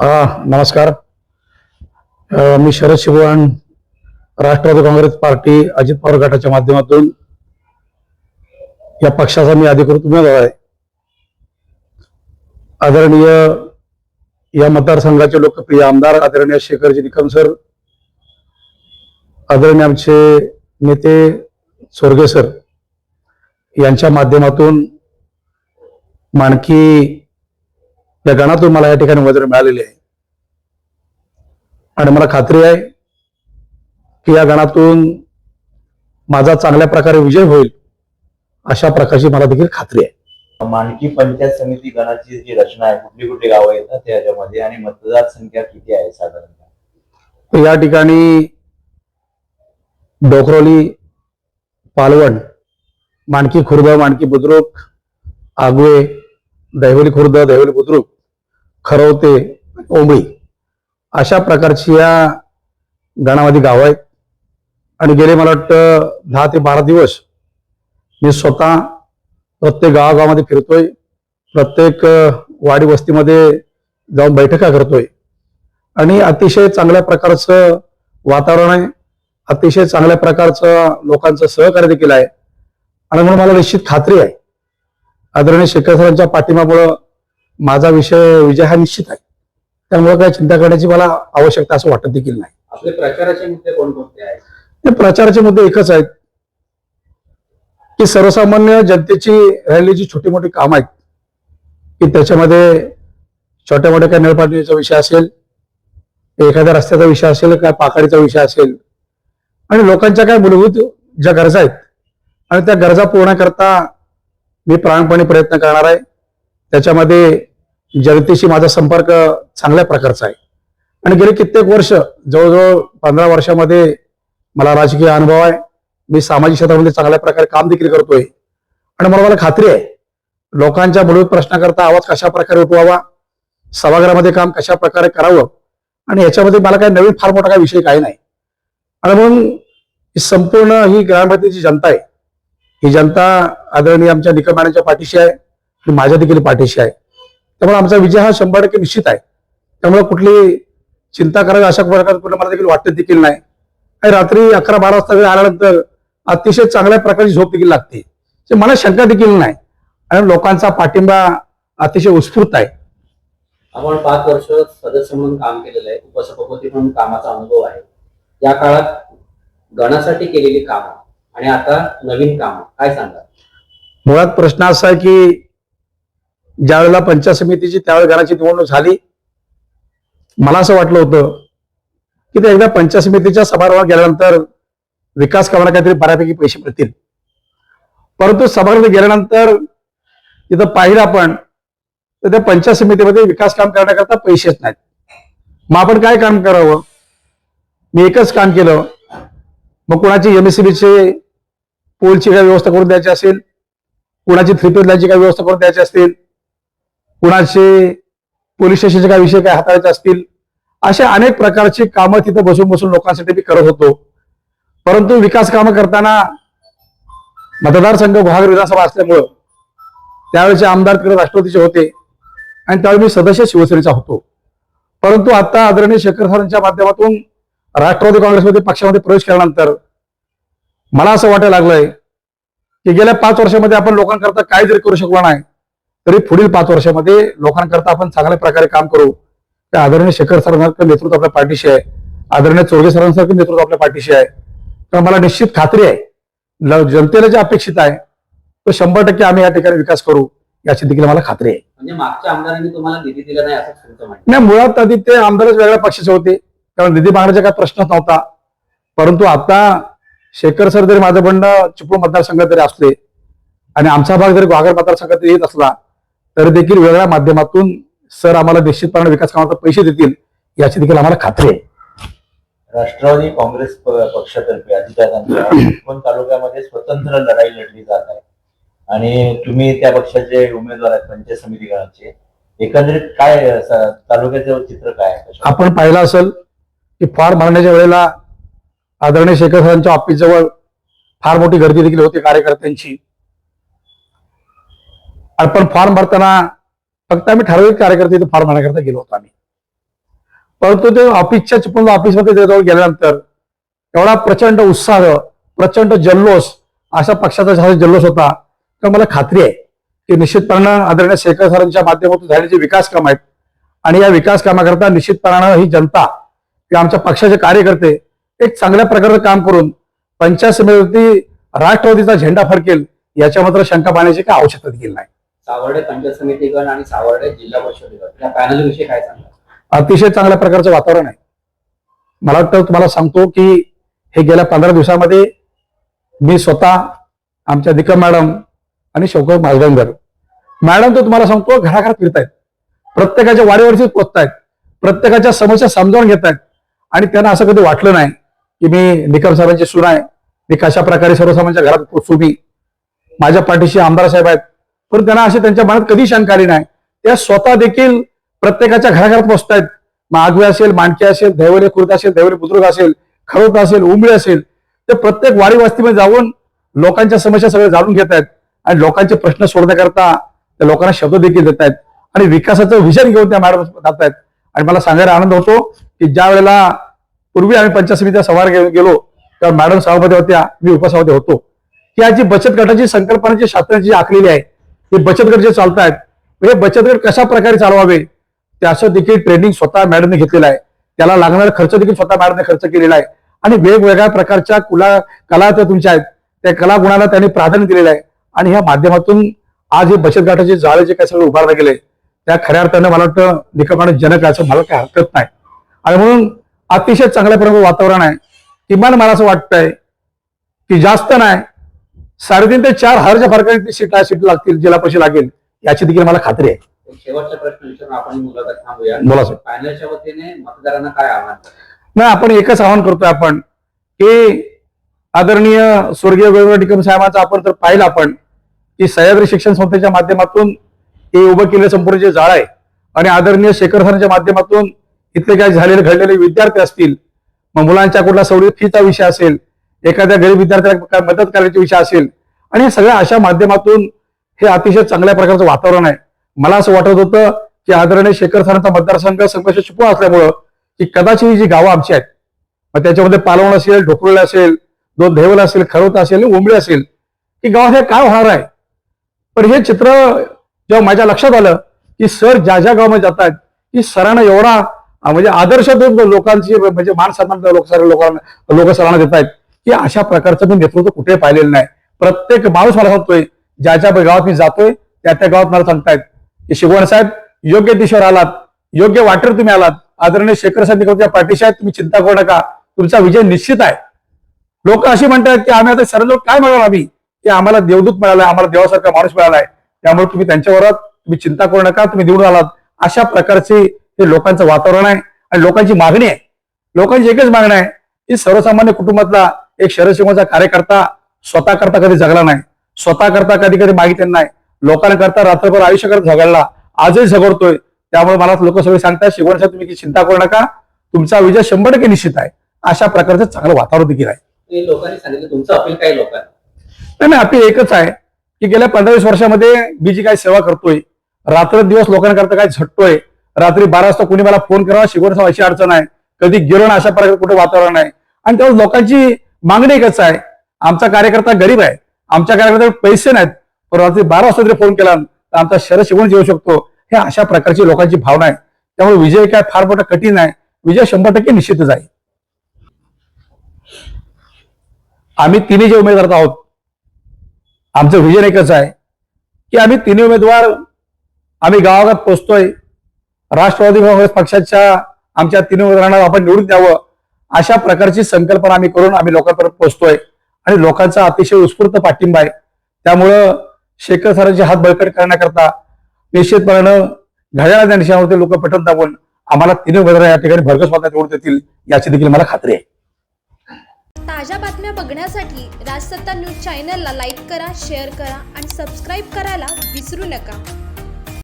हा नमस्कार. मी शरद शिवण राष्ट्रवादी काँग्रेस पार्टी अजित पवार गटाच्या माध्यमातून या पक्षाचा मी अधिकृत उमेदवार आहे. आदरणीय या मतदारसंघाचे लोकप्रिय आमदार आदरणीय शेखरजी निकम सर आदरणीय आमचे नेते स्वर्गे सर यांच्या माध्यमातून माणकी या गणातून मला या ठिकाणी उमेदवारी मिळालेली आहे. आणि मला खात्री आहे की या गणातून माझा चांगल्या प्रकारे विजय होईल अशा प्रकारची मला देखील खात्री आहे. मानकी पंचायत समिती गणाची जी रचना आहे कुठली कुठली गावं येतात त्याच्यामध्ये आणि मतदार संख्या किती आहे साधारणतः या ठिकाणी डोकरोली पालवण माणकी खुर्द माणकी बुद्रुक आगवे दहिवली खुर्द दहिवली बुद्रुक खरवते ओंबळी अशा प्रकारची या गणामध्ये गावं आहेत. आणि गेले मला वाटतं दहा ते बारा दिवस मी स्वतः प्रत्येक गावागावामध्ये फिरतोय. प्रत्येक वाडी वस्तीमध्ये जाऊन बैठका करतोय. आणि अतिशय चांगल्या प्रकारचं वातावरण आहे. अतिशय चांगल्या प्रकारचं लोकांचं सहकार्य देखील आहे. आणि म्हणून मला निश्चित खात्री आहे आदरणीय शेखर सरांच्या पाठिंब्यामुळं माझा विषय विजय हा निश्चित आहे. त्यामुळे काही चिंता करण्याची मला आवश्यकता असं वाटत देखील नाही. आपले प्रचाराचे मुद्दे कोणकोणते आहेत? ते प्रचाराचे मुद्दे एकच आहेत की सर्वसामान्य जनतेची जी छोटी मोठी कामं आहेत की त्याच्यामध्ये छोट्या मोठ्या काही नळपाणीचा विषय असेल एखाद्या रस्त्याचा विषय असेल काय पाकडीचा विषय असेल आणि लोकांच्या काय मूलभूत ज्या गरजा आहेत आणि त्या गरजा पूर्ण करता मी प्राणपणे प्रयत्न करणार आहे. त्याच्यामध्ये जनतेशी माझा संपर्क चांगल्या प्रकारचा आहे. आणि गेली कित्येक वर्ष जवळजवळ पंधरा वर्षामध्ये मला राजकीय अनुभव आहे. मी सामाजिक क्षेत्रामध्ये चांगल्या प्रकारे काम देखील करतोय. आणि मला मला खात्री आहे लोकांच्या मूलभूत प्रश्नाकरता आवाज कशा प्रकारे उठवावा सभागृहामध्ये काम कशा प्रकारे करावं आणि याच्यामध्ये मला काही नवीन फार मोठा काही विषय काही नाही. आणि म्हणून ही संपूर्ण ही ग्रामपंचायतीची जनता आहे. ही जनता आदरणीय आमच्या निकम पाठीशी आहे आणि माझ्या देखील पाठीशी आहे. त्यामुळे आमचा विजय हा शंभर टक्के निश्चित आहे. त्यामुळे कुठली चिंता करावी अशा प्रकारे मला देखील वाटत देखील नाही. आणि रात्री अकरा बारा वाजता वेळ आल्यानंतर अतिशय चांगल्या प्रकारची झोप देखील लागते. मला शंका देखील नाही. आणि लोकांचा पाठिंबा अतिशय उत्स्फूर्त आहे. आपण पाच वर्ष सदस्य म्हणून काम केलेलं आहे उपसभापती म्हणून कामाचा अनुभव आहे. या काळात गणासाठी केलेली कामं आणि आता नवीन काम काय सांगा मुळात प्रश्न असा आहे की ज्यावेळेला पंचायत समितीची त्यावेळी घराची निवडणूक झाली मला असं वाटलं होतं की ते एकदा पंचायत समितीच्या सभागृहात गेल्यानंतर विकास कामाला काहीतरी बऱ्यापैकी पैसे मिळतील. परंतु सभागृहात गेल्यानंतर तिथं पाहिलं आपण तर त्या पंचायत समितीमध्ये विकास काम करण्याकरता पैसेच नाहीत. मग आपण काय काम करावं? मी एकच काम केलं. मग कोणाची एमएससीबीचे पोलची काय व्यवस्था करून द्यायची असेल कुणाची थ्री लाईनची काय व्यवस्था करून द्यायची असतील कुणाचे पोलीस स्टेशनचे काय विषय काय हाताळायचे असतील अशा अनेक प्रकारची कामं तिथं बसून बसून लोकांसाठी मी करत होतो. परंतु विकास कामं करताना मतदारसंघ गुहागर विधानसभा असल्यामुळं त्यावेळेचे आमदार तिकडे राष्ट्रपतीचे होते आणि त्यावेळी मी सदस्य शिवसेनेचा होतो. परंतु आता आदरणीय शेखर सरांच्या माध्यमातून राष्ट्रवादी काँग्रेसमध्ये पक्षामध्ये प्रवेश केल्यानंतर मला असं वाटायला लागलंय की गेल्या पाच वर्षामध्ये आपण लोकांकरता काय जरी करू शकलो नाही तरी पुढील पाच वर्षामध्ये लोकांकरता आपण चांगल्या प्रकारे काम करू. त्या आदरणीय शेखर सरांसारखं नेतृत्व आपल्या पाठीशी आहे. आदरणीय चोरगे सरांसारखं नेतृत्व आपल्या पाठीशी आहे. तर मला निश्चित खात्री आहे जनतेला जे अपेक्षित आहे तो शंभर टक्के आम्ही या ठिकाणी विकास करू याची देखील मला खात्री आहे. म्हणजे मागच्या आमदारांनी तुम्हाला निधी दिला नाही असं नाही मुळात आधी ते आमदारच वेगळ्या पक्षाचे होते. त्यामुळे निधी मागण्याचा काही प्रश्नच नव्हता. परंतु आता शेखर सर जरी माझं म्हणणं चिपळूण मतदारसंघात जरी असले आणि आमचा भाग जरी ग्वागर मतदारसंघात येत असला तरी देखील वेगळ्या माध्यमातून सर आम्हाला निश्चितपणे विकास कामाचा पैसे देतील याची देखील आम्हाला खात्री आहे. राष्ट्रवादी काँग्रेस पक्षातर्फे अधिकाऱ्यांच्या तालुक्यामध्ये स्वतंत्र लढाई लढली जात आहे. आणि तुम्ही त्या पक्षाचे उमेदवार आहेत पंचायत समिती गणाचे. एकंदरीत काय तालुक्याचं चित्र काय आपण पाहिलं असेल की फॉर्म भरण्याच्या वेळेला आदरणीय शेखर सरांच्या ऑफिस जवळ फार मोठी गर्दी देखील होती कार्यकर्त्यांची. आणि पण फॉर्म भरताना फक्त आम्ही ठराविक कार्यकर्ते इथे फॉर्म भरण्याकरता गेलो होतो आम्ही. परंतु ते ऑफिसच्या चुकून ऑफिसमध्ये जवळ गेल्यानंतर एवढा प्रचंड उत्साह प्रचंड जल्लोष अशा पक्षाचा जल्लोष होता तर मला खात्री आहे की निश्चितपणानं आदरणीय शेखर सरांच्या माध्यमातून झालेले जे विकास काम आहेत आणि या विकास कामाकरता निश्चितपणानं ही जनता किंवा आमच्या पक्षाचे कार्यकर्ते एक चांगल्या प्रकारचं काम करून पंचायत समितीवरती राष्ट्रवादीचा झेंडा फडकेल याच्या मात्र शंका पाहण्याची काही आवश्यकता देखील नाही. सावर्डे पंचायत समिती गण आणि सावर्डे जिल्हा परिषद गण. या पॅनल विषयी काय सांगा अतिशय चांगल्या प्रकारचं वातावरण आहे. मला वाटतं तुम्हाला सांगतो की हे गेल्या पंधरा दिवसामध्ये मी स्वतः आमच्या दिकम मॅडम आणि शौकत माजगांगर मॅडम तर तुम्हाला सांगतो घराघरात फिरतायत. प्रत्येकाच्या वारीवरती पोचतायत. प्रत्येकाच्या समस्या समजावून घेत आहेत आणि त्यांना असं कधी वाटलं नाही की मी निकम साहेबांची सून आहे. मी कशा प्रकारे सर्वसामान्यांच्या घरात पोचू मी माझ्या पाठीशी आमदार साहेब आहेत. पण त्यांना असे त्यांच्या मनात कधी शंका आली नाही. त्या स्वतः देखील प्रत्येकाच्या घराघरात पोचतायत मग असेल मांडके असेल दैवले खुर्द असेल दैवले बुद्रुक असेल खरोत असेल उंबळी असेल ते प्रत्येक वाडी वस्तीमध्ये जाऊन लोकांच्या समस्या सगळ्या जाणून घेत आहेत आणि लोकांचे प्रश्न सोडण्याकरता त्या लोकांना शब्द देखील देत आहेत आणि विकासाचं विजन घेऊन त्या मॅडम जात आहेत आणि मला सांगायला आनंद होतो की ज्या वेळेला पूर्वी आम्ही पंचायत समितीचा सवार गेलो तेव्हा मॅडम सभापती होत्या मी उपसभापती होतो. की आज जी बचत गटाची संकल्पना जी शासनाची जी आखलेली आहे हे बचत गट जे चालत आहेत हे बचत गट कशा प्रकारे चालवावे त्याचं देखील ट्रेनिंग स्वतः मॅडमने घेतलेलं आहे. त्याला लागणारा खर्च देखील स्वतः मॅडमने खर्च केलेला आहे. आणि वेगवेगळ्या प्रकारच्या कुला कला त्या तुमच्या आहेत त्या कला गुणाला त्यांनी प्राधान्य दिलेलं आहे. आणि ह्या माध्यमातून आज हे बचत गटाचे जाळे जे काही सगळं उभारलं गेले त्या खऱ्या अर्थानं मला वाटतं निकमानं जनक असं मला काही हरकत नाही. आणि म्हणून अतिशय चांगल्या प्रकारचं वातावरण आहे. किमान मला असं वाटतंय की जास्त नाही साडेतीन ते चार हजारच्या फरकाने सीट सीट लागतील जिल्हा परिषद लागेल याची देखील मला खात्री आहे. शेवटचा प्रश्न विचारून आपण मुलाखत थांबूया. बोला सर. पॅनलच्या वतीने मतदारांना काय आव्हान कराल? नाही आपण एकच आवाहन करतोय आपण की आदरणीय स्वर्गीय वेगवेगळ्या साहेबांचं आपण जर पाहिलं आपण की सह्याद्री शिक्षण संस्थेच्या माध्यमातून हे उभं केलेलं संपूर्ण जे जाळ आहे आणि आदरणीय शेखर सरांच्या माध्यमातून इथले काय झालेले घडलेले विद्यार्थी असतील मग मुलांच्या कुठला सवलत फीचा विषय असेल एखाद्या गरीब विद्यार्थ्याला काय मदत करण्याचा विषय असेल आणि सगळ्या अशा माध्यमातून हे अतिशय चांगल्या प्रकारचं वातावरण आहे. मला असं वाटत होतं की आदरणीय शेखर सरांचा मतदारसंघ संघर्ष चिपळूण असल्यामुळं की कदाचित ही जी गावं आमची आहेत मग त्याच्यामध्ये पालवण असेल ढोकळला असेल दोन धैवल असेल खरवत असेल उंबळे असेल की गावात हे काय होणार आहे? पण हे चित्र जेव्हा माझ्या लक्षात आलं की सर ज्या ज्या गावामध्ये जात आहेत की सरांना एवढा म्हणजे आदर्श देऊन लोकांची म्हणजे मान सन्मान लोकांना लोक सरांना देत आहेत की अशा प्रकारचं मी नेतृत्व कुठे पाहिलेलं नाही. प्रत्येक माणूस मला सांगतोय ज्या ज्या गावात मी जातोय त्या त्या गावात मला सांगतायत की शिवण साहेब योग्य दिशेवर आलात योग्य वाटेवर तुम्ही आलात आदरणीय शेखर साहेब निकमच्या पाठीशी आहेत तुम्ही चिंता करू नका तुमचा विजय निश्चित आहे. लोक अशी म्हणतात की आम्ही आता सर्व लोक काय म्हणाल आम्ही की आम्हाला देवदूत मिळालाय आम्हाला देवासारखा माणूस मिळालाय त्यामुळे तुम्ही त्यांच्याबरोबर तुम्ही चिंता करू नका तुम्ही निवडून आलात अशा प्रकारची हे लोकांचं वातावरण आहे आणि लोकांची मागणी आहे. लोकांची एकच मागणी आहे की सर्वसामान्य कुटुंबातला एक शरदशिवाचा कार्यकर्ता स्वतः करता कधी जगला नाही. स्वतः करता कधी कधी मागितलं नाही. लोकांकरता रात्रभर आयुष्य करत झगडला. आजही झगडतोय. त्यामुळे मला लोक सगळे सांगतात शिवण साहेब तुम्ही चिंता करू नका. तुमचा विजय शंभर टक्के निश्चित आहे. अशा प्रकारचं चांगलं वातावरण देखील आहे. लोकांनी सांगितलं. तुमचं अपील लोकांना? नाही नाही आपली एकच आहे की गेल्या पंधरा वीस वर्षामध्ये मी जी काही सेवा करतोय रात्र दिवस लोकांकरता काय झटतोय रात्री बारा वाजता कोणी मला फोन करावा शिकवण्याचा अशी अडचण आहे. कधी गेलो ना अशा प्रकारे कुठे वातावरण आहे. आणि त्यावर लोकांची मागणी एकच आहे. आमचा कार्यकर्ता गरीब आहे. आमच्या कार्यकर्त्याकडे पैसे नाहीत. पण रात्री बारा वाजता जरी फोन केला तर आमचा शरद शिकवण येऊ शकतो. हे अशा प्रकारची लोकांची भावना आहे. त्यामुळे विजय काय फार मोठा कठीण आहे. विजय शंभर टक्के निश्चितच आहे. आम्ही तिन्ही जे उमेदवार आहोत आमचं विजन एकच आहे. की आम्ही तिन्ही उमेदवार आम्ही गावागावात पोहोचतोय राष्ट्रवादी काँग्रेस पक्षाच्या आमच्या तीन उदाहरणाला आपण निवडून द्यावं अशा प्रकारची संकल्पना आम्ही करून आम्ही लोकांपर्यंत पोहोचतोय. आणि लोकांचा अतिशय उत्स्फूर्त पाठिंबा आहे. त्यामुळं शेखर सरांचे हात बळकट करण्याकरता निश्चितपणानं घड्याळा ज्ञानशावरती लोक पटवून दाबून आम्हाला तीन उमेदवार या ठिकाणी भरघस मतात निवडून देतील याची देखील मला खात्री आहे. ताज्या बातम्या बघण्यासाठी राजसत्ता न्यूज चॅनलला लाईक करा शेअर करा आणि सबस्क्राईब करायला विसरू नका.